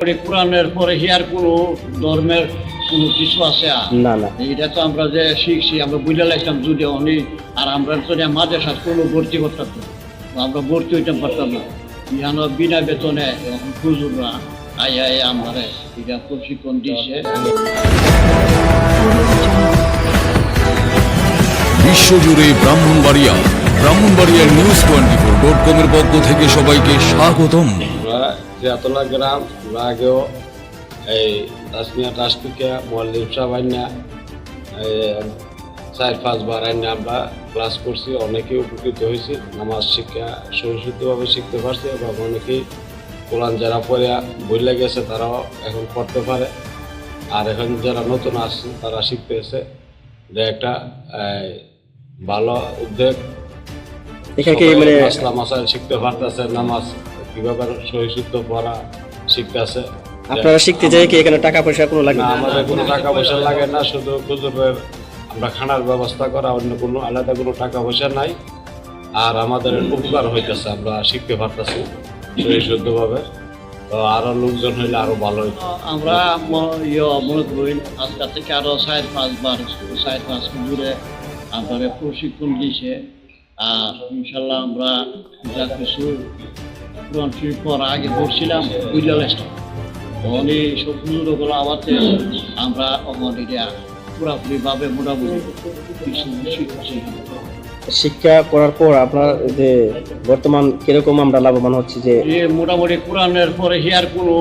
পরে কোরআনের পরে হিয়ার কোনো ধর্মের কোনো কিছু আছে না না। এটা তো আমরা যে শিখছি আমরা বুঝে লাগতাম যদি অনেক আর আমরা তো মাঝে সাথে কোনো ভর্তি করতাম না। আমরা ভর্তি হইতে পারতাম না। ইহান বিনা বেতনে এখন হুজুররা আই আই আমারে এটা প্রশিক্ষণ দিচ্ছে বিশ্বজুড়ে ব্রাহ্মণবাড়িয়া ব্রাহ্মণবাড়িয়ার নিউজ টোয়েন্টি ফোর ডট কমের পক্ষ থেকে সবাইকে স্বাগতম। আমরা জিয়াতলা গ্রাম আমরা আগেও এই তাসমিয়া টাস্টিকা মোয়াল্লিম সাহেব আইনা চার পাঁচবার আইনা আমরা ক্লাস করছি অনেকেই উপকৃত হয়েছি নামাজ শিক্ষা সুশুদ্ধভাবে শিখতে পারছি এবং অনেকেই কোরআন যারা পড়ে বইলে গেছে তারাও এখন পড়তে পারে আর এখন যারা নতুন আসছে তারা শিখতে এসে যে একটা ভালো উদ্যোগ। মানে শিখতে পারতেছে নামাজ কীভাবে সহিশুদ্ধ পড়া শিখতেছে আপনারা শিখতে চাই কি এখানে টাকা পয়সা কোনো লাগে না আমাদের কোনো টাকা পয়সা লাগে না শুধু হুজুরের আমরা খানার ব্যবস্থা করা অন্য কোনো আলাদা কোনো টাকা পয়সা নাই। আর আমাদের উপকার হইতেছে আমরা শিখতে পারতেছি তো আরও লোকজন হইলে আরও ভালো হইতো। আমরা ম- ইয়ে মনে করি আজকাল থেকে আরও চার পাঁচবার চার পাঁচ জুড়ে আমাদের প্রশিক্ষণ দিয়েছে। আর ইনশাল্লাহ আমরা যা কিছু কোরআন শরীফ পড়া আগে পড়ছিলাম বুঝে লাগতাম অনেক সব হুজুরগুলো আবার আমরা মোটামুটি কিছু শিখছি শিক্ষা করার পর আপনার যে বর্তমান কীরকম আমরা লাভবান হচ্ছি যে মোটামুটি কোরআনের পরে হিয়ার কোনো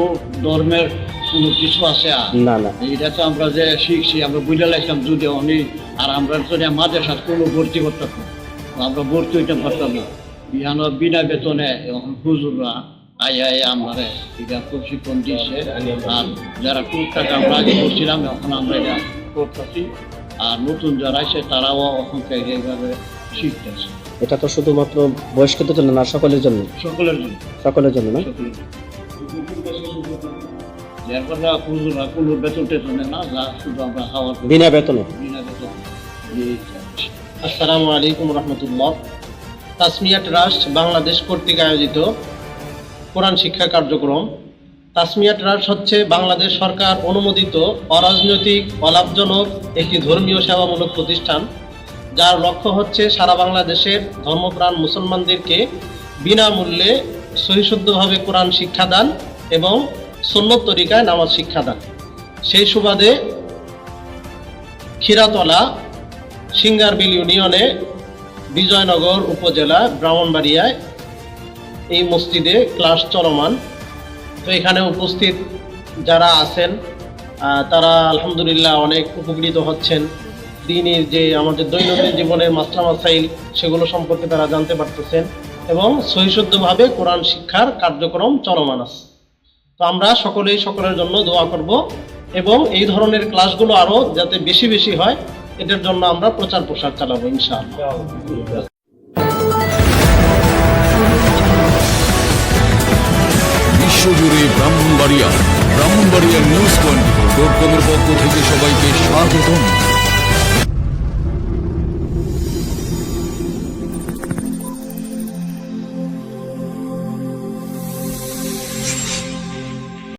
ধর্মের কোনো কিছু আছে না না। এটা তো আমরা যে শিখছি আমরা বুঝে লাগতাম যদি অনেক আর আমরা তো মাঝে সাথে কোনো ভর্তি করতাম না। আমরা ভর্তি হইতে পারতাম না। ইহানো বিনা বেতনে এখন হুজুররা আই আই আমারে এটা প্রশিক্ষণ দিচ্ছে আর যারা আমরা আগে করছিলাম এখন আমরা এটা করতেছি আর নতুন যারা আছে তারাও এখন এইভাবে শিখতেছে। এটা তো শুধুমাত্র বয়স্কদের জন্য না সকলের জন্য? সকলের জন্য। সকলের জন্য না? সকলের যার কথা হুজুররা কোনো বেতন টেতনে না যা শুধু আমরা খাওয়ার বিনা বেতনে? বিনা বেতন। দিয়ে যাচ্ছি। আসসালামু আলাইকুম রহমতুল্লাহ। তাসমিয়া ট্রাস্ট বাংলাদেশ কর্তৃক আয়োজিত কোরআন শিক্ষা কার্যক্রম। তাসমিয়া ট্রাস্ট হচ্ছে বাংলাদেশ সরকার অনুমোদিত অরাজনৈতিক, অলাভজনক একটি ধর্মীয় সেবামূলক প্রতিষ্ঠান, যার লক্ষ্য হচ্ছে সারা বাংলাদেশের ধর্মপ্রাণ মুসলমানদেরকে বিনামূল্যে সহিশুদ্ধভাবে কোরআন শিক্ষাদান এবং সন্ন্যত তরিকায় নামাজ শিক্ষাদান সেই সুবাদে ক্ষীরাতলা সিঙ্গারবিল ইউনিয়নে বিজয়নগর উপজেলা, ব্রাহ্মণবাড়িয়ায় এই মসজিদে ক্লাস চলমান। তো এখানে উপস্থিত যারা আছেন তারা আলহামদুলিল্লাহ অনেক উপকৃত হচ্ছেন। দিনের যে আমাদের দৈনন্দিন জীবনের মাসলা মাসাইল, সেগুলো সম্পর্কে তারা জানতে পারতেছেন এবং সহিশুদ্ধভাবে কোরআন শিক্ষার কার্যক্রম চলমান আছে। তো আমরা সকলেই সকলের জন্য দোয়া করব এবং এই ধরনের ক্লাসগুলো আরও যাতে বেশি বেশি হয় এটার জন্য আমরা প্রচার প্রসার চালাবো, ইনশাআল্লাহ। বিশ্বজুড়ে Brahmanbaria Brahmanbaria news twenty four dot কমের পক্ষ থেকে সবাইকে স্বাগতম।